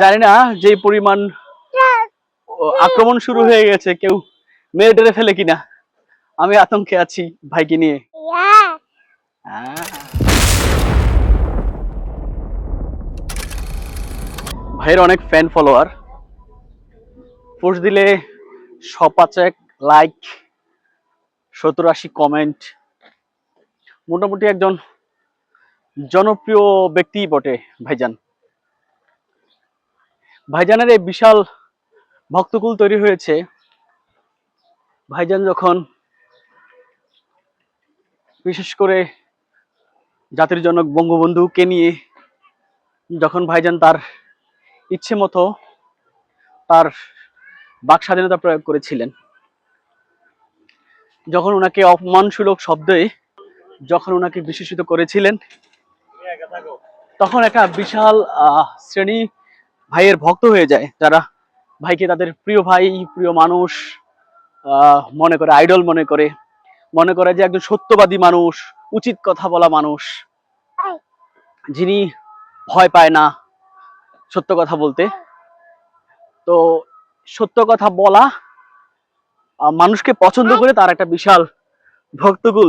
জানি না যে পরিমাণ আক্রমণ শুরু হয়ে গেছে, কেউ মেরে টেরে ফেলে কিনা। আমি আতঙ্কে আছি ভাইকে নিয়ে। ভাইয়ের অনেক ফ্যান ফলোয়ার পোস্ট দিলে সপাচেক লাইক সত্তর আশি কমেন্ট মোটামুটি একজন জনপ্রিয় ব্যক্তি বটে ভাইজান। ভাইজানের এই বিশাল ভক্তকুল তৈরি হয়েছে। ভাইজান যখন বিশেষ করে জাতির জনক বঙ্গবন্ধুকে নিয়ে যখন ভাইজান তার ইচ্ছে মতো তার বাক স্বাধীনতা প্রয়োগ করেছিলেন, যখন ওনাকে অপমানসূলক শব্দে যখন ওনাকে বিশেষিত করেছিলেন, তখন একটা বিশাল শ্রেণি ভাইয়ের ভক্ত হয়ে যায়, যারা ভাইকে তাদের প্রিয় ভাই, প্রিয় মানুষ মনে করে আইডল মনে করে। মনে করে যে একজন সত্যবাদী মানুষ, উচিত কথা বলা মানুষ, যিনি ভয় পায় না সত্য কথা বলতে। তো সত্য কথা বলা মানুষকে পছন্দ করে তার একটা বিশাল ভক্তকুল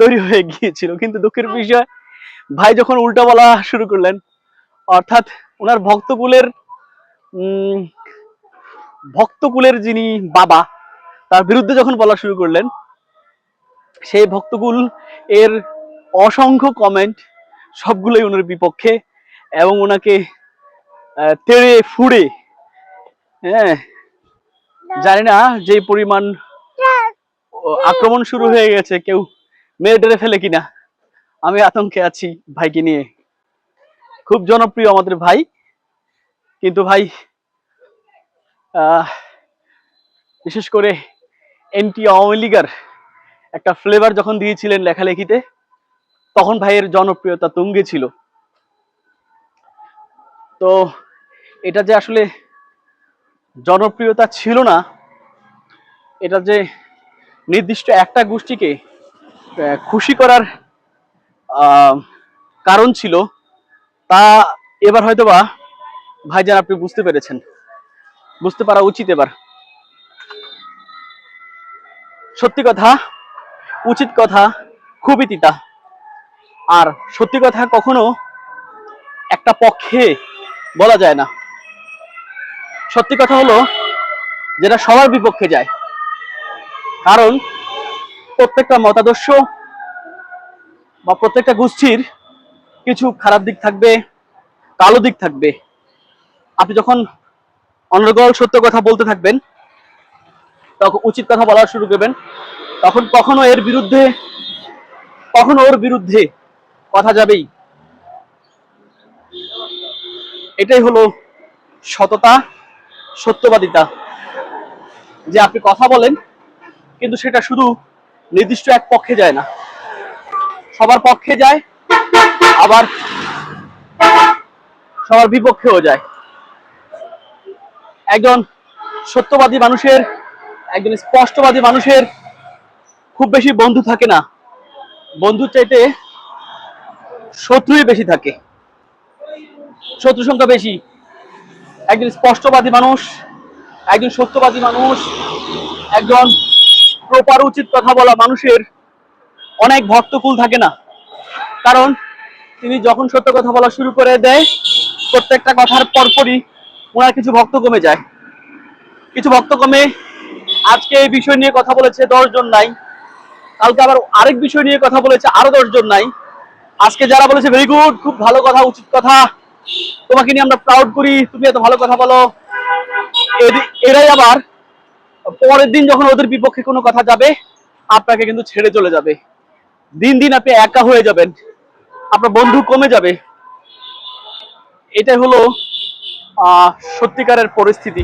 তৈরি হয়ে গিয়েছিল। কিন্তু দুঃখের বিষয়, ভাই যখন উল্টা বলা শুরু করলেন অর্থাৎ ওনার ভক্তকুলের ভক্তকুলের যিনি বাবা, তার বিরুদ্ধে যখন বলা শুরু করলেন, সেই ভক্তকুল এর অসংখ্য কমেন্ট সবগুলোই ওনার বিপক্ষে এবং ওনাকে তেড়ে ফুড়ে হ্যাঁ জানি না যে পরিমাণ আক্রমণ শুরু হয়ে গেছে, কেউ টেরে ফেলে কিনা, আমি আতঙ্কে আছি ভাইকে নিয়ে। খুব জনপ্রিয় আমাদের ভাই। কিন্তু ভাই বিশেষ করে এনটি আওয়ামী লীগার একটা ফ্লেভার যখন দিয়েছিলেন লেখালেখিতে, তখন ভাইয়ের জনপ্রিয়তা তুঙ্গে ছিল। তো এটা যে আসলে জনপ্রিয়তা ছিল না, এটা যে নির্দিষ্ট একটা গোষ্ঠীকে খুশি করার কারণ ছিল তা এবার হয়তো হয়তোবা, ভাইজান আপনি বুঝতে পেরেছেন। বুঝতে পারা উচিত এবার। সত্যি কথা, উচিত কথা খুবই তিতা। আর সত্যি কথা কখনো একটা পক্ষে বলা যায় না। সত্যি কথা হলো, যেটা সবার বিপক্ষে যায়। কারণ প্রত্যেকটা মতাদর্শ বা প্রত্যেকটা গোষ্ঠীর কিছু খারাপ দিক থাকবে, কালো দিক থাকবে। আপনি যখন অনর্গল সত্য কথা বলতে থাকবেন, তখন উচিত কথা বলা শুরু করবেন, তখন কখনো এর বিরুদ্ধে, কখনো ওর বিরুদ্ধে কথা যাবেই। এটাই হলো সততা, সত্যবাদিতা। যে আপনি কথা বলেন, কিন্তু সেটা শুধু নির্দিষ্ট এক পক্ষে যায় না। সবার পক্ষে যায় আবার সবার বিপক্ষেও যায়। একজন সত্যবাদী মানুষের, একজন স্পষ্টবাদী মানুষের খুব বেশি বন্ধু থাকে না। বন্ধুর চাইতে শত্রুই বেশি থাকে। শত্রু সংখ্যা বেশি। একজন স্পষ্টবাদী মানুষ, একজন সত্যবাদী মানুষ, একজন প্রপার উচিত কথা বলা মানুষের অনেক ভক্তকুল থাকে না। কারণ তিনি যখন সত্য কথা বলা শুরু করে দেয়, প্রত্যেকটা কথার পরপরই ওনার কিছু ভক্ত কমে যায়। কিছু ভক্ত কমে, আজকে এই বিষয় নিয়ে কথা বলেছে দশজন নাই। কালকে আবার আরেক বিষয় নিয়ে কথা বলেছে আরও দশজন নাই। আজকে যারা বলেছে ভেরি গুড খুব ভালো কথা, উচিত কথা। তোমাকে নিয়ে আমরা প্রাউড করি, তুমি এত ভালো কথা বলো। এরাই আবার পরের দিন যখন ওদের বিপক্ষে কোনো কথা যাবে, আপনাকে কিন্তু ছেড়ে চলে যাবে। দিন দিন আপনি একা হয়ে যাবেন। আপনার বন্ধু কমে যাবে। এটাই হলো সত্যিকারের পরিস্থিতি।